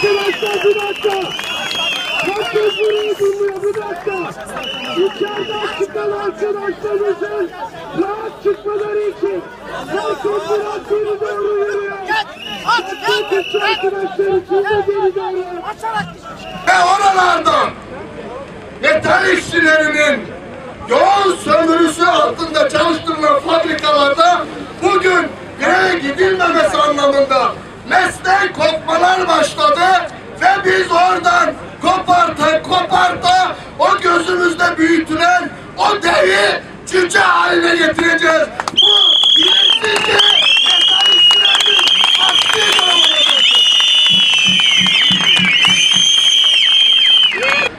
Arkadaşlar bir dakika. Herkes buraya durmuyor bir dakika. İçeriden çıkan arkadaşlarımızın rahat çıkmaları için herkes biraz geri doğru yürüyor. Herkes arkadaşları siz de geri doğru. Ve oralardan metal işçilerinin yoğun sömürüsü altında çalıştırılan fabrikalarda bugün nereye gidilmemesi anlamında meslek kopmalar başladı ve biz oradan koparta koparta o gözümüzde büyütülen o devi cüce haline getireceğiz. Bu durumudur.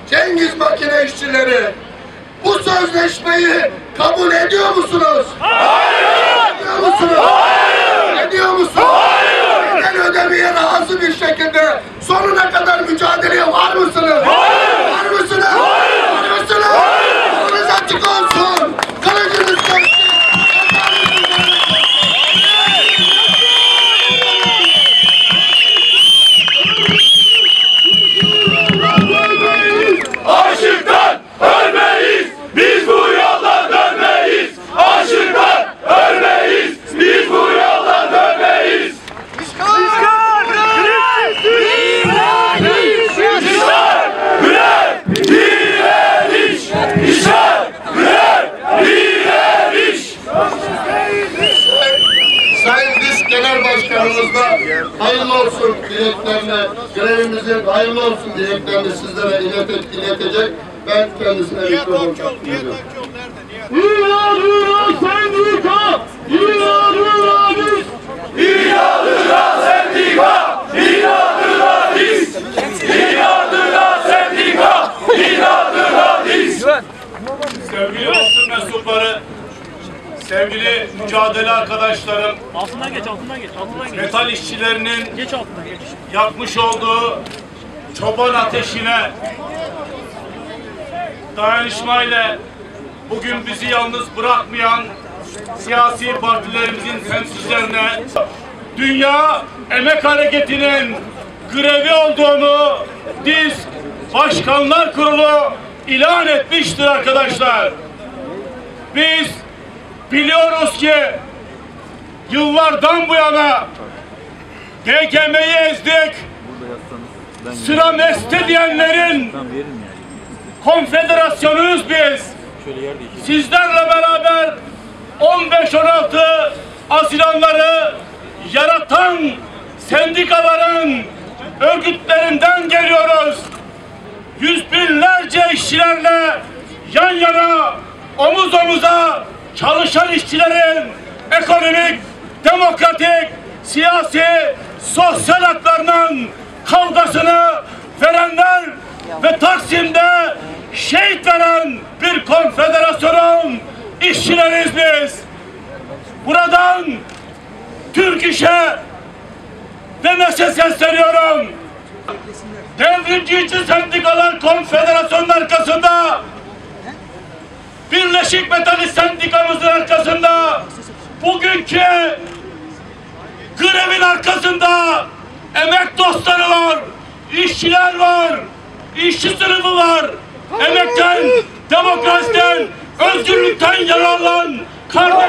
Cengiz makine işçileri bu sözleşmeyi kabul ediyor musunuz? ಪಿಚಾ ತೆರೆಯ ವಾರು ಸಲ Sayın Disk Genel Başkanımız da hayırlı olsun dileklerini, grevimizin hayırlı olsun dileklerini sizlere iletet, iletecek. Ben kendisine mikrofon kaptırıyorum. Hurra hurra sendika! Hurra hurra biz! İnadına sendika, sevgili mücadele arkadaşlarım, Altından geç, altından geç, altından geç. metal işçilerinin Geç altından geç. yakmış olduğu çoban ateşine dayanışmayla bugün bizi yalnız bırakmayan siyasi partilerimizin temsilcilerine Dünya Emek Hareketi'nin grevi olduğunu DİSK Başkanlar Kurulu ilan etmiştir arkadaşlar. Biz biliyoruz ki yıllardan bu yana DGM'yi ezdik. Sıra meste diyenlerin konfederasyonuyuz biz. Sizlerle beraber 15-16 asilanları yaratan sendikaların örgütlerinden geliyoruz. Yüz binlerce işçilerle yan yana, omuz omuza çalışan işçilerin ekonomik, demokratik, siyasi, sosyal haklarının kavgasını verenler ve Taksim'de şehit veren bir konfederasyonun işçileriyiz biz. Buradan Türk İş'e ve MES'e sesleniyorum. Devrimci İşçi Sendikalar Konfederasyonu'nun arkasında Birleşik Metalist Sendikamızın arkasında bugünkü grevin arkasında emek dostları var, işçiler var, işçi sınıfı var. Emekten, demokrasiden, özgürlükten yararlan kardeşlerimiz